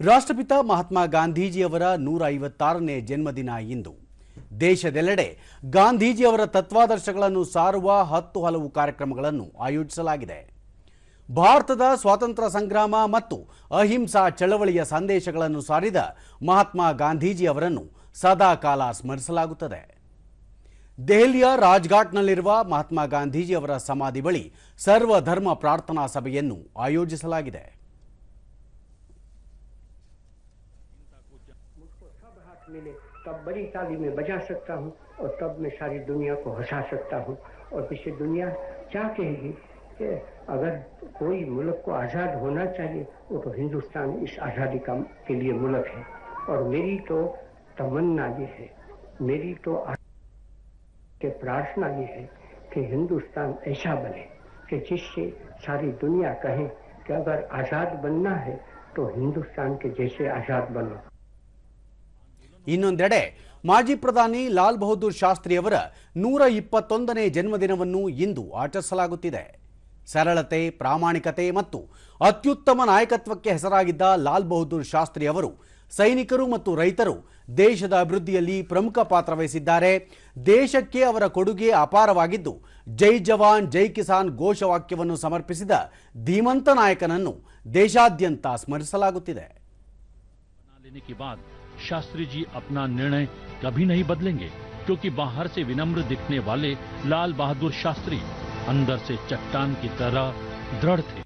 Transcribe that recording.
ರಾಷ್ಟ್ರಪಿತ ಮಹಾತ್ಮ ಗಾಂಧೀಜಿಯವರ ನೂರ ಐವತ್ತಾರನೇ ಜನ್ಮದಿನ ಇಂದು. ದೇಶದೆಲ್ಲೆಡೆ ಗಾಂಧೀಜಿಯವರ ತತ್ವಾದರ್ಶಗಳನ್ನು ಸಾರುವ ಹತ್ತು ಹಲವು ಕಾರ್ಯಕ್ರಮಗಳನ್ನು ಆಯೋಜಿಸಲಾಗಿದೆ. ಭಾರತದ ಸ್ವಾತಂತ್ರ್ಯ ಸಂಗ್ರಾಮ ಮತ್ತು ಅಹಿಂಸಾ ಚಳವಳಿಯ ಸಂದೇಶಗಳನ್ನು ಸಾರಿದ ಮಹಾತ್ಮ ಗಾಂಧೀಜಿಯವರನ್ನು ಸದಾಕಾಲ ಸ್ಮರಿಸಲಾಗುತ್ತದೆ. ದೆಹಲಿಯ ರಾಜ್ಘಾಟ್ನಲ್ಲಿರುವ ಮಹಾತ್ಮ ಗಾಂಧೀಜಿಯವರ ಸಮಾಧಿ ಬಳಿ ಸರ್ವಧರ್ಮ ಪ್ರಾರ್ಥನಾ ಸಭೆಯನ್ನು ಆಯೋಜಿಸಲಾಗಿದೆ. मुझको सब हाथ मिले। तब बड़ी ताली में बजा सकता हूँ और तब मैं सारी दुनिया को हंसा सकता हूँ। और पीछे दुनिया क्या कहेगी कि अगर कोई मुल्क को आज़ाद होना चाहिए, वो तो हिंदुस्तान इस आज़ादी का के लिए मुल्क है। और मेरी तो तमन्ना ये है, मेरी तो के प्रार्थना ये है कि हिंदुस्तान ऐसा बने कि जिससे सारी दुनिया कहे कि अगर आज़ाद बनना है तो हिंदुस्तान के जैसे आज़ाद बनो। ಇನ್ನೊಂದೆಡೆ ಮಾಜಿ ಪ್ರಧಾನಿ ಲಾಲ್ ಬಹದ್ದೂರ್ ಶಾಸ್ತ್ರಿ ಅವರ ನೂರ ಇಪ್ಪತ್ತೊಂದನೇ ಜನ್ಮದಿನವನ್ನು ಇಂದು ಆಚರಿಸಲಾಗುತ್ತಿದೆ. ಸರಳತೆ, ಪ್ರಾಮಾಣಿಕತೆ ಮತ್ತು ಅತ್ಯುತ್ತಮ ನಾಯಕತ್ವಕ್ಕೆ ಹೆಸರಾಗಿದ್ದ ಲಾಲ್ ಬಹದ್ದೂರ್ ಶಾಸ್ತ್ರಿ ಅವರು ಸೈನಿಕರು ಮತ್ತು ರೈತರು ದೇಶದ ಅಭಿವೃದ್ಧಿಯಲ್ಲಿ ಪ್ರಮುಖ ಪಾತ್ರ ವಹಿಸಿದ್ದಾರೆ. ದೇಶಕ್ಕೆ ಅವರ ಕೊಡುಗೆ ಅಪಾರವಾಗಿದ್ದು, ಜೈ ಜವಾನ್, ಜೈ ಕಿಸಾನ್ ಘೋಷವಾಕ್ಯವನ್ನು ಸಮರ್ಪಿಸಿದ ಧೀಮಂತ ನಾಯಕನನ್ನು ದೇಶಾದ್ಯಂತ ಸ್ಮರಿಸಲಾಗುತ್ತಿದೆ. शास्त्री जी अपना निर्णय कभी नहीं बदलेंगे, क्योंकि बाहर से विनम्र दिखने वाले लाल बहादुर शास्त्री अंदर से चट्टान की तरह दृढ़ थे।